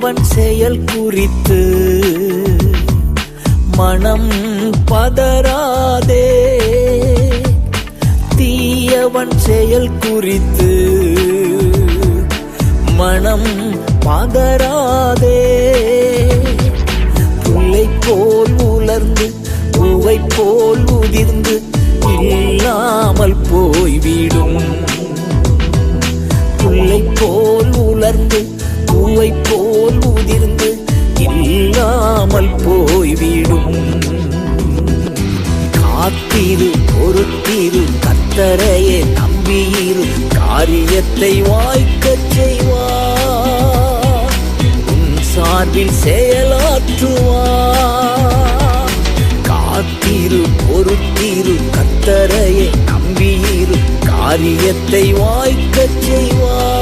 அவன் செயல் குறித்து மனம் பதறாதே. தீயவன் செயல் குறித்து மனம் பதறாதே. புல்லை போல் உலர்ந்து பூவை போல் உதிர்ந்து இல்லாமல் போய்விடும். புல்லை போல் உலர்ந்து பூவை போய்விடும் காத்திரு பொறுத்திரு கத்தரையே நம்பியிரு காரியத்தை வாய்க்கச் செய்வார் உன் சார்பில் செயலாற்றுவார் காத்திரு பொறுத்திரு கத்தரையே நம்பியிரு காரியத்தை வாய்க்கச் செய்வார்